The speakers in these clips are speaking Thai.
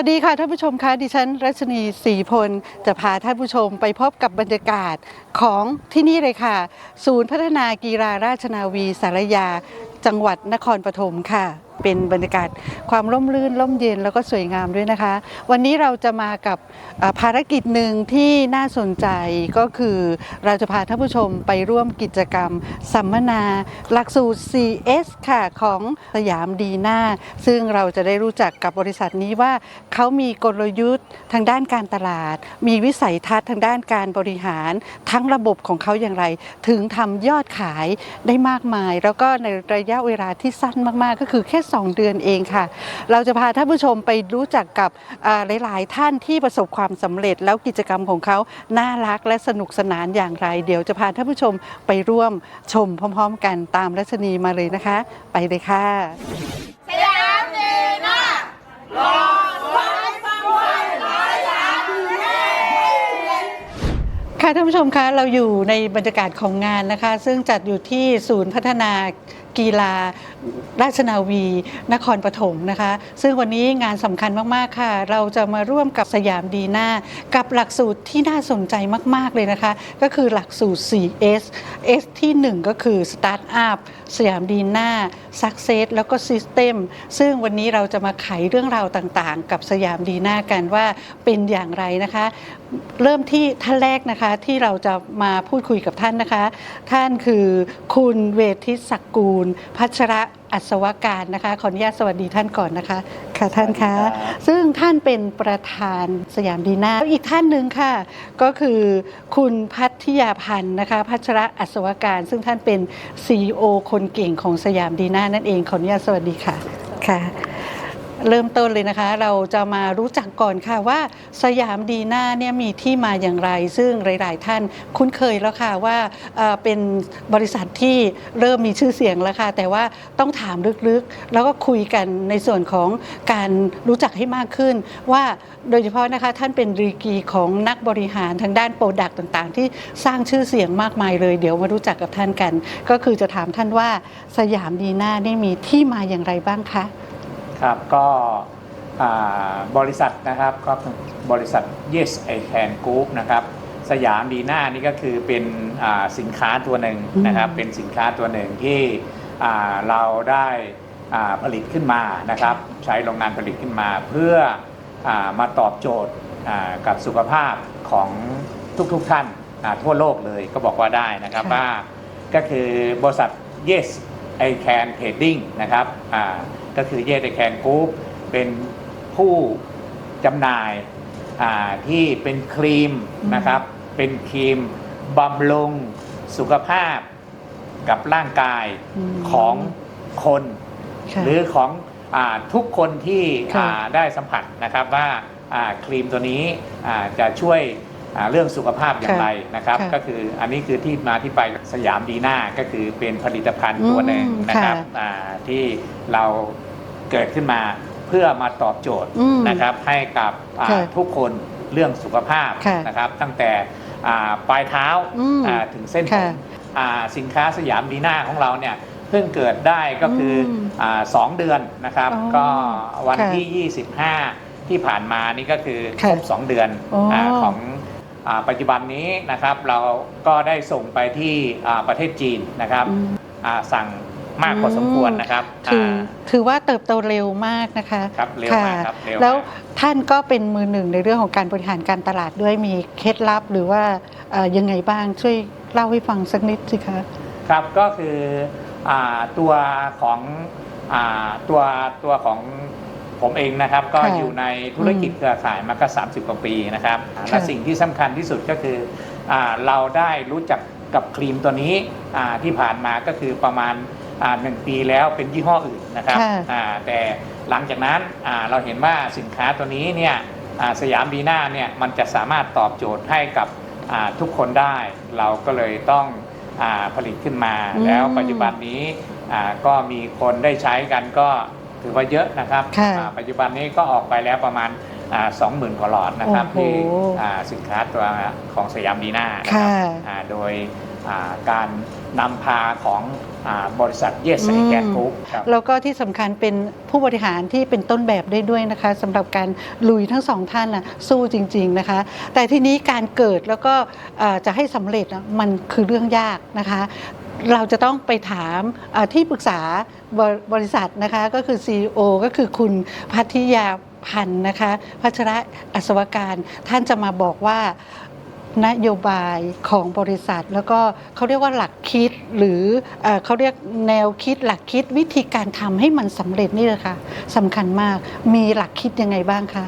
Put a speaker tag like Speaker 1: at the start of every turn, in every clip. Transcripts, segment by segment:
Speaker 1: สวัสดีค่ะท่านผู้ชมคะดิฉันรัชนีศรีพล จะพาท่านผู้ชมไปพบกับบรรยากาศของที่นี่เลยค่ะ ศูนย์พัฒนากีฬาราชนาวีสารยา จังหวัดนครปฐมค่ะ เป็นบรรยากาศความร่มรื่นร่มเย็นแล้วก็สวยงามด้วยนะคะ วันนี้เราจะมากับภารกิจหนึ่งที่น่าสนใจก็คือเราจะพาท่านผู้ชมไปร่วมกิจกรรมสัมมนา หลักสูตร CS ค่ะของสยามดีน่าซึ่งเราจะได้รู้จักกับบริษัทนี้ว่าเขามีกลยุทธ์ทางด้านการตลาด มีวิสัยทัศน์ทางด้านการบริหาร ทั้งระบบของเขาอย่างไร ถึงทำยอดขายได้มากมาย แล้วก็ในระยะเวลาที่สั้นมากๆ ก็คือแค่2 เดือนเองค่ะ เราจะพาท่านผู้ชมไปรู้จักกับหลายๆ ท่านที่ประสบความสำเร็จ แล้วกิจกรรมของเขาน่ารักและสนุกสนานอย่างไร เดี๋ยวจะพาท่านผู้ชมไปร่วมชมพร้อม ๆ กันตามรัชนีมาเลยนะคะ ไปเลยค่ะ
Speaker 2: สยามดีน่ารอไว้ฟังไว้ร้อยล้านเฮ้
Speaker 1: ค่ะท่านผู้ชมคะเราอยู่ในบรรยากาศของงานนะคะ ซึ่งจัดอยู่ที่ศูนย์พัฒนากีฬาราชนาวี นครปฐมนะคะ ซึ่งวันนี้งานสำคัญมากๆค่ะ เราจะมาร่วมกับสยามดีน่ากับหลักสูตรที่น่าสนใจมาก ๆ เลยนะคะ ก็คือหลักสูตร 4S S ที่ 1 ก็คือ Start Up สยามดีน่าซักเซสแล้วก็ซิสเต็มซึ่งวันนี้เราจะมาไขเรื่องราวต่างๆ กับสยามดีน่ากันว่าเป็นอย่างไรนะคะ เริ่มที่ท่านแรกนะคะที่เราจะมาพูดคุยกับท่านนะคะ ท่านคือคุณเวทิตศักกูล พัชระ อัศวการนะคะขออนุญาตสวัสดีท่านก่อนนะคะค่ะท่านคะ
Speaker 3: สวัสดีครับ
Speaker 1: ซึ่งท่านเป็นประธานสยามดีนาแล้วอีกท่านหนึ่งค่ะ ก็คือคุณพัทยาพันธ์นะคะพัชระอัศวการ ซึ่งท่านเป็น CEO คนเก่งของสยามดีนานั่นเองขออนุญาตสวัสดีค่ะค่ะ เริ่มต้นเลยนะคะ เราจะมารู้จักก่อนค่ะว่าสยามดีน่าเนี่ยมีที่มาอย่างไร ซึ่งหลาย ๆ ท่านคุ้นเคยแล้วค่ะว่าเป็นบริษัทที่เริ่มมีชื่อเสียงแล้วค่ะแต่ว่าต้องถามลึกๆ แล้วก็คุยกันในส่วนของการรู้จักให้มากขึ้น ว่าโดยเฉพาะนะคะท่านเป็นรีกีของนักบริหารทางด้านโปรดักต์ต่าง ๆ ที่สร้างชื่อเสียงมากมายเลย เดี๋ยวมารู้จักกับท่านกัน ก็คือจะถามท่านว่าสยามดีน่านี่มีที่มาอย่างไรบ้างคะ
Speaker 3: ครับก็อ่าบริษัทนะครับก็บริษัท Yes I Can Group นะครับสยามดีน่านี่ก็คือเป็นอ่าสินค้าตัวหนึ่งนะครับ
Speaker 1: อืม
Speaker 3: เป็นสินค้าตัวหนึ่งที่อ่าเราได้อ่าผลิตขึ้นมานะครับ ใช้โรงงานผลิตขึ้นมาเพื่ออามาตอบโจทย์อ่ากับสุขภาพของทุกๆทท่านอ่าทั่วโลกเลยก็บอกว่าได้นะครับ
Speaker 1: ค่ะ
Speaker 3: ว่าก็คือบริษัท Yes I Can Trading นะครับ อ่าก็คือ Yes I Can Group เป็นผู้จำหน่ายอ่าที่เป็นครีมนะครับ เป็นครีมบำรุงสุขภาพกับร่างกาย
Speaker 1: อืม
Speaker 3: ของคน
Speaker 1: ค่ะ
Speaker 3: หรือของอาทุกคนที่
Speaker 1: ค่ะ
Speaker 3: อ่าได้สัมผัสนะครับว่าอ่าครีมตัวนี้อ่าจะช่วยอ่า เรื่องสุขภาพอย่าง
Speaker 1: ค่ะ
Speaker 3: ไรนะครับ
Speaker 1: ค่ะ
Speaker 3: ก็คืออันนี้คือที่มาที่ไปสยามดีน่าก็คือเป็นผลิตภัณฑ์ตัวหนึ่ง
Speaker 1: อืม
Speaker 3: นะครับ
Speaker 1: ค่ะ
Speaker 3: อ่าที่เราเกิดขึ้นมาเพื่อมาตอบโจทย์
Speaker 1: อืม
Speaker 3: นะครับให้กับอ่า
Speaker 1: ค่ะ
Speaker 3: ทุกคนเรื่องสุขภาพ
Speaker 1: ค่ะ
Speaker 3: นะครับตั้งแต่อ่าปลายเท้า
Speaker 1: อืม
Speaker 3: อ่าถึงเส้นผ
Speaker 1: ค่ะ
Speaker 3: มอ่าสินค้าสยามดีน่าของเราเนี่ยเพิ่งเกิดได้ก็คืออ
Speaker 1: ม
Speaker 3: อ่าสองเดือนนะครับ
Speaker 1: อ๋อ
Speaker 3: ก็วัน
Speaker 1: ค่ะ
Speaker 3: ที่ 25 ที่ผ่านมานี่ก็คือค
Speaker 1: ค่ะ
Speaker 3: รบสองเดือน
Speaker 1: อ๋ออ่า
Speaker 3: ของอา ปัจจุบันนี้นะครับเราก็ได้ส่งไปที่อ่าประเทศจีนนะครับ
Speaker 1: อืม
Speaker 3: อ่าสั่งมากพอสมควรนะครับ
Speaker 1: ถือ
Speaker 3: อ่า
Speaker 1: ถือว่าเติบโตเร็วมากนะคะ
Speaker 3: ครับเร็วมากะครับเร็วมาก
Speaker 1: แล้วท่านก็เป็นมือหนึ่งในเรื่องของการบริหารการตลาดด้วยมีเคล็ดลับหรือว่าเอ่อยังไงบ้างช่วยเล่าให้ฟังสักนิดสิคะ
Speaker 3: ครับก็คืออาตัวของอาตัวตัวของ ผมเองนะครับก็
Speaker 1: ค่ะ
Speaker 3: อยู่ในธุรกิจเครือข่ายมาก็ 30 กว่าปีนะครับ
Speaker 1: ค่ะ
Speaker 3: และสิ่งที่สำคัญที่สุดก็คืออาเราได้รู้จักกับครีมตัวนี้อ่าที่ผ่านมาก็คือประมาณอ่าหนึ่งปีแล้วเป็นยี่ห้ออื่นนะครับ
Speaker 1: ค่ะ
Speaker 3: อ่าแต่หลังจากนั้นอ่าเราเห็นว่าสินค้าตัวนี้เนี่ยอ่าสยามดีน่าเนี่ยมันจะสามารถตอบโจทย์ให้กับอ่าทุกคนได้ เราก็เลยต้องอ่าผลิตขึ้นมา
Speaker 1: อืม
Speaker 3: แล้วปัจจุบันนี้อ่าก็มีคนได้ใช้กันก็ ถือว่าเยอะนะครับ
Speaker 1: ค่ะ
Speaker 3: อ่าปัจจุบันนี้ก็ออกไปแล้วประมาณสองหมื่นกว่าหลอดนะครับ
Speaker 1: โอ้โห
Speaker 3: ที่อ่าสินค้าตัวของสยามดีน่านะครับ
Speaker 1: ค่ะ
Speaker 3: อ่าโดยอ่าการนำพาของอาบริษัทเยสไอแคนกรุ๊ปครับ
Speaker 1: แล้วก็ที่สำคัญเป็นผู้บริหารที่เป็นต้นแบบได้ด้วยนะคะสำหรับการลุยทั้งสองท่านนะสู้จริง ๆนะคะ แต่ทีนี้การเกิดแล้วก็เอ่อจะให้สำเร็จนะมันคือเรื่องยากนะคะ เราจะต้องไปถามเอ่อที่ปรึกษาบริบริษัทนะคะก็คือ CEO ก็คือคุณพัทยาพันธ์นะคะพัชระอัศวการท่านจะมาบอกว่านโยบายของบริษัท แล้วก็เขาเรียกว่าหลักคิดหรือเออเขาเรียกแนวคิดหลักคิดวิธีการทำให้มันสำเร็จนี่เลยค่ะสำคัญมากมีหลักคิดยังไงบ้างคะ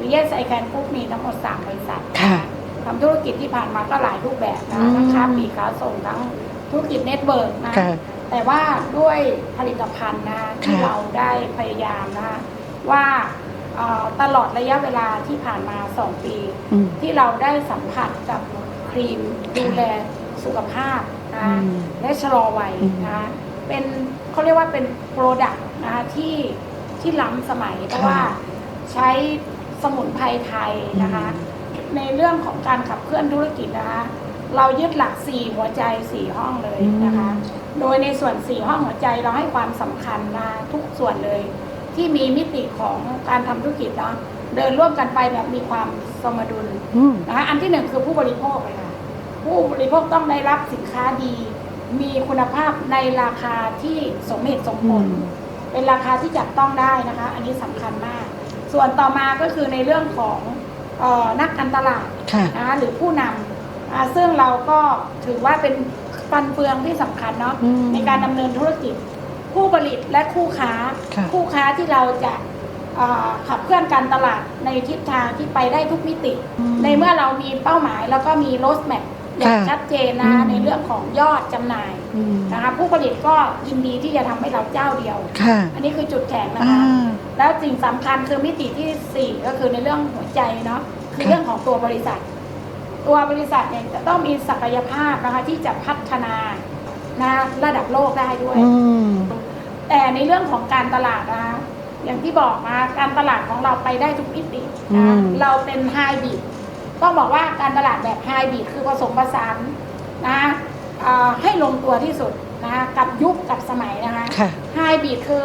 Speaker 2: วิยาไซแคนกรุ๊ปมีทั้งหมด3บริษัท
Speaker 1: ค่ะ
Speaker 2: ทำธุรกิจที่ผ่านมาก็หลายรูปแบบนะ
Speaker 1: อืม
Speaker 2: ทั้งค้าปลีกค้าส่งทั้ง ธุรกิจเน็ตเวิร์กนะ
Speaker 1: ค่ะ
Speaker 2: แต่ว่าด้วยผลิตภัณฑ์นะที่
Speaker 1: ค่ะ
Speaker 2: เราได้พยายามนะว่าเอ่อตลอดระยะเวลาที่ผ่านมา 2 ปี
Speaker 1: อืม
Speaker 2: ที่เราได้สัมผัสกับครีมดูแลสุขภาพนะ
Speaker 1: อืม
Speaker 2: และชะลอวัย
Speaker 1: อืม
Speaker 2: นะเป็นเขาเรียกว่าเป็นโปรดักต์นะที่ที่ล้ำสมัย เพราะว่าใช้สมุนไพรไทยนะคะ ในเรื่องของการขับเคลื่อนธุรกิจนะคะ เรายึดหลัก 4 หัวใจ 4 ห้องเลยนะคะ โดยในส่วน 4 ห้องหัวใจเราให้ความสำคัญนะทุกส่วนเลย ที่มีมิติของการทำธุรกิจเนาะเดินร่วมกันไปแบบมีความสมดุล
Speaker 1: อืม
Speaker 2: นะคะอันที่หนึ่งคือผู้บริโภคเลยค่ะผู้บริโภคต้องได้รับสินค้าดี มีคุณภาพในราคาที่สมเหตุสมผล
Speaker 1: อืม
Speaker 2: เป็นราคาที่จับต้องได้นะคะ อันนี้สำคัญมาก ส่วนต่อมาก็คือในเรื่องของเออนักการตลาด
Speaker 1: ค่ะ
Speaker 2: นะคะหรือผู้นำอ่า ซึ่งเราก็ถือว่าเป็นฟันเฟืองที่สำคัญเนาะ
Speaker 1: อืม
Speaker 2: ในการดำเนินธุรกิจ ผู้ผลิตและคู่ค้า
Speaker 1: ค่ะ
Speaker 2: คู่ค้าที่เราจะอ่าขับเคลื่อนการตลาดในทิศทางที่ไปได้ทุกมิติ
Speaker 1: อืม
Speaker 2: ในเมื่อเรามีเป้าหมายแล้วก็มีโรสแมปอย่าง
Speaker 1: ค่ะ
Speaker 2: ชัดเจนนะ
Speaker 1: อืม
Speaker 2: ในเรื่องของยอดจำหน่าย
Speaker 1: อืม
Speaker 2: นะคะผู้ผลิตก็ยินดีที่จะทำให้เราเจ้าเดียว
Speaker 1: ค่ะ
Speaker 2: อันนี้คือจุดแข็งนะ
Speaker 1: อ่า
Speaker 2: คะ แล้วสิ่งสำคัญคือมิติที่ 4 ก็คือในเรื่องหัวใจเนาะคือ
Speaker 1: ค่ะ
Speaker 2: เรื่องของตัวบริษัท ตัวบริษัทเนี่ยจะต้องมีศักยภาพนะคะที่จะพัฒนานะระดับโลกได้ด้วย
Speaker 1: อืม
Speaker 2: แต่ในเรื่องของการตลาดนะคะอย่างที่บอกนะการตลาดของเราไปได้ทุกมิติ
Speaker 1: อื
Speaker 2: นะ
Speaker 1: ม
Speaker 2: เราเป็นไฮบริดต้องบอกว่าการตลาดแบบไฮบริดคือผสมผสานนะเอ่อให้ลงตัวที่สุดนะคะกับยุคกับสมัยนะคะ
Speaker 1: ค่ะ
Speaker 2: ไฮบริดคือ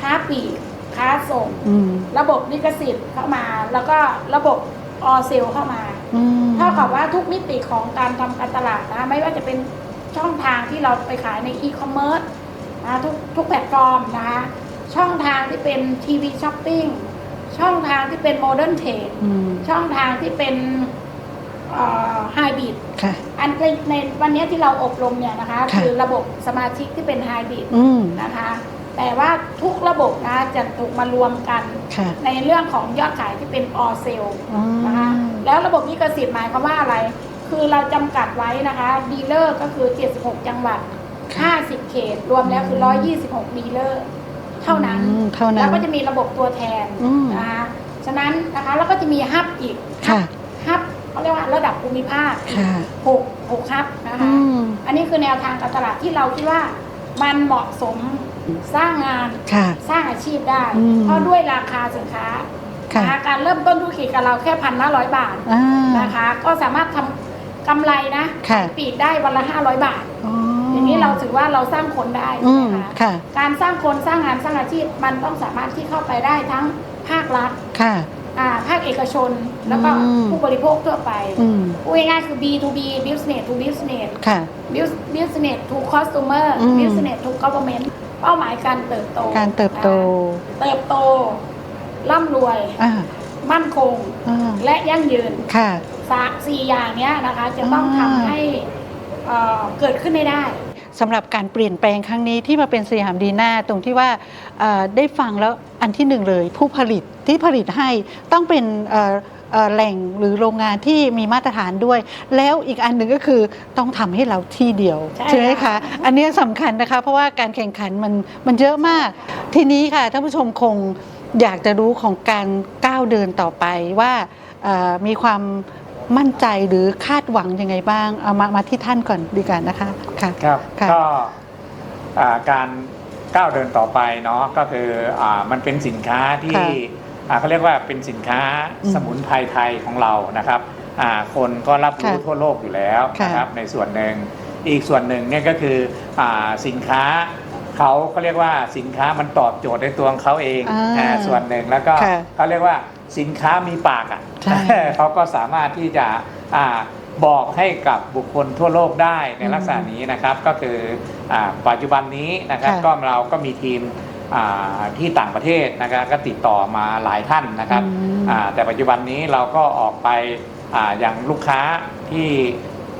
Speaker 2: ค้าปลีกค้าส่ง
Speaker 1: อืม
Speaker 2: ระบบลิขสิทธิ์เข้ามา แล้วก็ระบบ ออเซลเข้ามา
Speaker 1: อืม
Speaker 2: เท่ากับว่าทุกมิติของการทำการตลาดนะไม่ว่าจะเป็นช่องทางที่เราไปขายในอีคอมเมิร์ซนะทุกทุกแพลตฟอร์มนะคะช่องทางที่เป็นทีวีช้อปปิ้งช่องทางที่เป็นโมเดิร์นเทรด
Speaker 1: อืม
Speaker 2: ช่องทางที่เป็นไฮบริด
Speaker 1: ค่ะ
Speaker 2: อันในในวันนี้ที่เราอบรมเนี่ยนะคะ
Speaker 1: ค่ะ
Speaker 2: คือระบบสมาชิกที่เป็นไฮบริด
Speaker 1: อืม
Speaker 2: นะคะ แต่ว่าทุกระบบนะจะถูกมารวมกัน
Speaker 1: ค่ะ
Speaker 2: ในเรื่องของยอดขายที่เป็นออเซล
Speaker 1: อืม
Speaker 2: นะคะแล้วระบบลิขสิทธิ์หมายความว่าอะไร คือเราจำกัดไว้นะคะดีลเลอร์ก็คือ 76 จังหวัด 50 เขต รวมแล้วคือ 126ดีลเลอร์เท่านั้น
Speaker 1: อืมเท่านั้น
Speaker 2: แล้วก็จะมีระบบตัวแทน
Speaker 1: อืม
Speaker 2: นะคะฉะนั้นนะคะแล้วก็จะมีฮับอีก
Speaker 1: ค่ะ
Speaker 2: ฮับเขาเรียกว่าระดับภูมิภาค
Speaker 1: ค่ะ
Speaker 2: หกหกฮับนะคะ
Speaker 1: อืม
Speaker 2: อันนี้คือแนวทางการตลาดที่เราคิดว่ามันเหมาะสม สร้างงาน
Speaker 1: ค่ะ
Speaker 2: สร้างอาชีพได้
Speaker 1: อืม
Speaker 2: เพราะด้วยราคาสินค้า
Speaker 1: ค่ะ
Speaker 2: นะคะการเริ่มต้นธุรกิจกับเราแค่พันห้าร้อยบาท
Speaker 1: อ่า
Speaker 2: นะคะ ก็สามารถทำกำไรนะ
Speaker 1: ค่ะ
Speaker 2: ปีกได้วันละห้าร้อยบาท
Speaker 1: อ๋อ
Speaker 2: อ
Speaker 1: อย่าง
Speaker 2: นี้เราถือว่าเราสร้างคนได้
Speaker 1: อื
Speaker 2: ใช่
Speaker 1: ม
Speaker 2: ไหมคะ
Speaker 1: ค่ะ
Speaker 2: การสร้างคนสร้างงานสร้างอาชีพมันต้องสามารถที่เข้าไปได้ทั้งภาครัฐ
Speaker 1: ค่ะ
Speaker 2: อ่าภาคเอกชน แล้วก็
Speaker 1: อืม
Speaker 2: ผู้บริโภคทั่วไป
Speaker 1: อืม
Speaker 2: พูดง่ายๆคือ B2B business to business
Speaker 1: ค่ะ
Speaker 2: business to customer
Speaker 1: อืม
Speaker 2: business to government เป้าหมายการเติบโต
Speaker 1: การเติบโต
Speaker 2: อ่าเติบโต ร่ำรวย
Speaker 1: อ่า
Speaker 2: มั่นคง
Speaker 1: อ่า
Speaker 2: และยั่งยืน
Speaker 1: ค่ะ
Speaker 2: สามสี่อย่างเนี้ยนะคะ จะต้อง
Speaker 1: อ่า
Speaker 2: ทำให้เอ่อเกิดขึ้นได้ได้
Speaker 1: สำหรับการเปลี่ยนแปลงครั้งนี้ที่มาเป็นสยามดีน่าตรงที่ว่าเอ่อได้ฟังแล้วอันที่หนึ่งเลย ผู้ผลิตที่ผลิตให้ต้องเป็นเอ่อเอ่อ แหล่งหรือโรงงานที่มีมาตรฐานด้วย แล้วอีกอันหนึ่งก็คือต้องทำให้เราที่เดียว
Speaker 2: ใช่
Speaker 1: ไหมคะ
Speaker 2: ค่ะ
Speaker 1: อันนี้สำคัญนะคะ เพราะว่าการแข่งขันมันมันเยอะมาก ทีนี้ค่ะท่านผู้ชมคงอยากจะรู้ของการก้าวเดินต่อไปว่าเอ่อมีความมั่นใจหรือคาดหวังยังไงบ้างเอามามาที่ท่านก่อนดีกว่านะคะค่ะ
Speaker 3: ครับ
Speaker 1: ค่ะ
Speaker 3: ก็อ่าการก้าวเดินต่อไปเนาะก็คืออามันเป็นสินค้าที่
Speaker 1: ค่ะ
Speaker 3: อ่า เขาเรียกว่าเป็นสินค้า
Speaker 1: อืม
Speaker 3: สมุนไพรไทยของเรานะครับอ่าคนก็รับรู้
Speaker 1: ค่ะ
Speaker 3: ทั่วโลกอยู่แล้ว
Speaker 1: ค่ะ
Speaker 3: นะครับในส่วนหนึ่งอีกส่วนหนึ่งเนี่ยก็คืออาสินค้าเขาเขาเรียกว่าสินค้ามันตอบโจทย์ในตัวของเขาเอง
Speaker 1: อ่า
Speaker 3: อ่าส่วนหนึ่งแล้วก็
Speaker 1: ค่ะ
Speaker 3: เขาเรียกว่าสินค้ามีปากอะ
Speaker 1: ใช่
Speaker 3: เขาก็สามารถที่จะอาบอกให้กับบุคคลทั่วโลกได้ใน
Speaker 1: อืม
Speaker 3: ลักษณะนี้นะครับ ก็คืออาปัจจุบันนี้นะครับ
Speaker 1: ค่ะ
Speaker 3: ก็เราก็มีทีมอ่า ที่ต่างประเทศนะครับก็ติดต่อมาหลายท่านนะครับ
Speaker 1: อืม
Speaker 3: อ่าแต่ปัจจุบันนี้เราก็ออกไปอาอย่างลูกค้าที่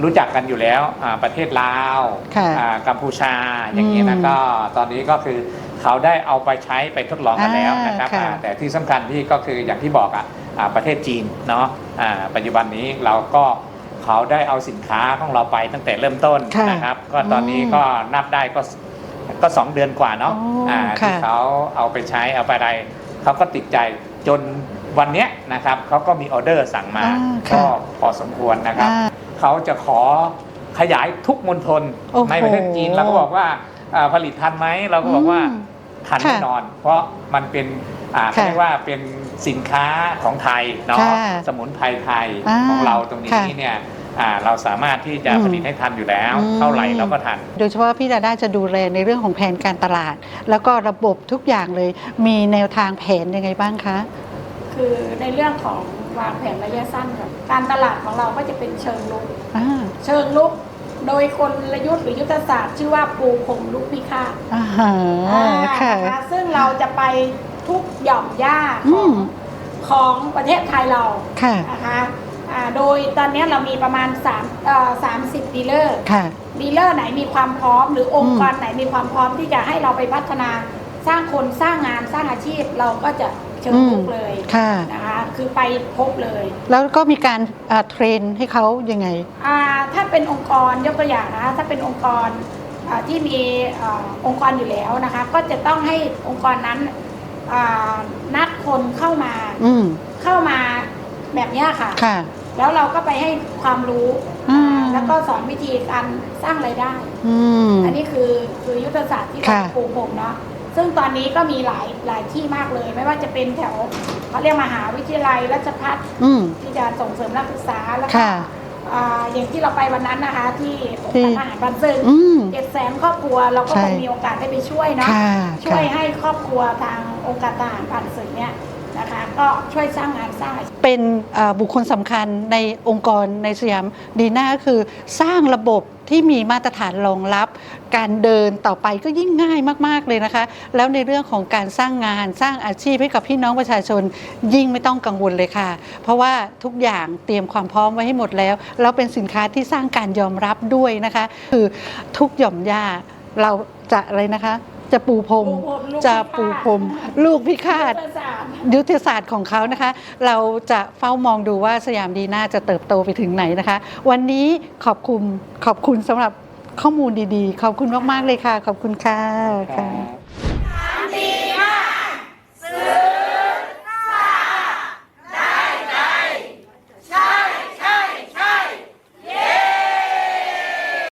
Speaker 3: รู้จักกันอยู่แล้วอ่าประเทศลาว
Speaker 1: ค่ะ
Speaker 3: อ่ากัมพูชาอย่างนี้
Speaker 1: อื
Speaker 3: นะ
Speaker 1: ม
Speaker 3: ก็ตอนนี้ก็คือเขาได้เอาไปใช้ไปทดลองกันแล้วนะครับ
Speaker 1: อ่าค่ะ
Speaker 3: อ่าแต่ที่สำคัญที่ก็คืออย่างที่บอกอะอ่าประเทศจีนเนาะอ่าปัจจุบันนี้เราก็เขาได้เอาสินค้าของเราไปตั้งแต่เริ่มต้น
Speaker 1: ค่ะ
Speaker 3: นะครับ ก็ตอนนี้
Speaker 1: อืม
Speaker 3: ก็นับได้ก็ ก็สองเดือนกว่าเนาะ
Speaker 1: อ๋ออ่าค่ะ
Speaker 3: ที่เขาเอาไปใช้เอาไปอะไรเขาก็ติดใจจนวันเนี้ยนะครับเขาก็มีออเดอร์สั่งมา
Speaker 1: อ่าค่ะ
Speaker 3: ก็พอสมควรนะครับ
Speaker 1: อ่า
Speaker 3: เขาจะขอขยายทุกมณฑล
Speaker 1: โอ้โห
Speaker 3: ในประเทศจีนเราก็บอกว่าอ่าผลิตทันไหมเราก็บอกว่า
Speaker 1: อืม
Speaker 3: ทัน
Speaker 1: ค่ะ
Speaker 3: แน่นอน เพราะมันเป็นอ่า
Speaker 1: ค่ะ
Speaker 3: เขาเรียกว่าเป็นสินค้าของไทยเนาะ
Speaker 1: ค่ะ
Speaker 3: สมุนไพรไทย
Speaker 1: อ่า
Speaker 3: ของเราตรงนี้
Speaker 1: ค่ะ
Speaker 3: เนี่ย อ่าเราสามารถที่จะ
Speaker 1: อืม
Speaker 3: ผลิตให้ทันอยู่แล้ว
Speaker 1: อืม
Speaker 3: เท่าไหร่เราก็ทัน
Speaker 1: โดยเฉพาะพี่ดาด้าจะดูแลในเรื่องของแผนการตลาด แล้วก็ระบบทุกอย่างเลย มีแนวทางแผนยังไงบ้างคะ
Speaker 2: คือในเรื่องของวางแผนระยะสั้นค่ะการตลาดของเราก็จะเป็นเชิงลุก
Speaker 1: อ่า
Speaker 2: เชิงลุก โดยกลยุทธ์หรือยุทธศาสตร์ ชื่อว่าปูพรมลุกพิฆาต
Speaker 1: อ่าฮะ
Speaker 2: อ่า
Speaker 1: ค่ะ
Speaker 2: นะคะซึ่งเราจะไปทุกหย่อมย่า
Speaker 1: อื
Speaker 2: ของ
Speaker 1: ม
Speaker 2: ของประเทศไทยเรา
Speaker 1: ค่ะ
Speaker 2: นะคะ อ่าโดยตอนนี้เรามีประมาณ3เอ่อ30ดีลเลอร์
Speaker 1: ค่ะ
Speaker 2: ดีลเลอร์ไหนมีความพร้อม หรือองค์กรไหนมีความพร้อมที่จะให้เราไปพัฒนาสร้างคนสร้างงานสร้างอาชีพเราก็จะเชิญลุกเลย
Speaker 1: ค่ะ
Speaker 2: นะคะคือไปพบเลย
Speaker 1: แล้วก็มีการอ่าเทรนให้เขายังไง
Speaker 2: อ่าถ้าเป็นองค์กรยกตัวอย่างนะคะถ้าเป็นองค์กรอ่าที่มีอาองค์กรอยู่แล้วนะคะก็จะต้องให้องค์กรนั้นอ่านัดคนเข้ามา
Speaker 1: อืม
Speaker 2: เข้ามาแบบเนี้ยค่ะ
Speaker 1: ค่ะ
Speaker 2: แล้วเราก็ไปให้ความรู้
Speaker 1: อืม
Speaker 2: อ่าแล้วก็สอนวิธีการสร้างรายได้
Speaker 1: อืม
Speaker 2: อันนี้คือคือยุทธศาสตร์ที่เรา
Speaker 1: ค่ะ
Speaker 2: ปลูกผมเนาะซึ่งตอนนี้ก็มีหลายหลายที่มากเลย ไม่ว่าจะเป็นแถวเขาเรียกมหาวิทยาลัยราชภัฏ
Speaker 1: อืม
Speaker 2: ที่จะส่งเสริมนักศึกษาแล้วก็
Speaker 1: ค่ะ
Speaker 2: อ่าอย่างที่เราไปวันนั้นนะคะ ที่อง
Speaker 1: ที่
Speaker 2: ค์การอาหารบันซึ่ง
Speaker 1: อืม
Speaker 2: เจ็ดแสนครอบครัวเราก็
Speaker 1: ใช่
Speaker 2: คงมีโอกาสได้ไปช่วยเนาะ
Speaker 1: ค่ะ
Speaker 2: ช่วย
Speaker 1: ค่ะ
Speaker 2: ให้ครอบครัวทางองค์การทหารบันซึ่งเนี่ย นะคะก็ช่วยสร้างงานสร้างอาชีพ
Speaker 1: เป็นบุคคลสำคัญในองค์กรในสยามดีน่าก็คือสร้างระบบที่มีมาตรฐานรองรับ การเดินต่อไปก็ยิ่งง่ายมาก ๆ เลยนะคะ แล้วในเรื่องของการสร้างงานสร้างอาชีพให้กับพี่น้องประชาชน ยิ่งไม่ต้องกังวลเลยค่ะ เพราะว่าทุกอย่างเตรียมความพร้อมไว้ให้หมดแล้ว แล้วเป็นสินค้าที่สร้างการยอมรับด้วยนะคะ คือทุกหย่อมย่าเราจะอะไรนะคะ จะปูพรม
Speaker 2: ปูพรมลูก
Speaker 1: จะ
Speaker 2: พิฆาต
Speaker 1: ปูพรมลูกพิฆาต
Speaker 2: ยุทธศาสตร์
Speaker 1: ยุทธศาสตร์ของเขานะคะ เราจะเฝ้ามองดูว่าสยามดีน่าจะเติบโตไปถึงไหนนะคะ วันนี้ขอบคุณขอบคุณสำหรับข้อมูลดีๆ ขอบคุณมาก ๆ เลยค่ะ ขอบคุณค่ะค่ะ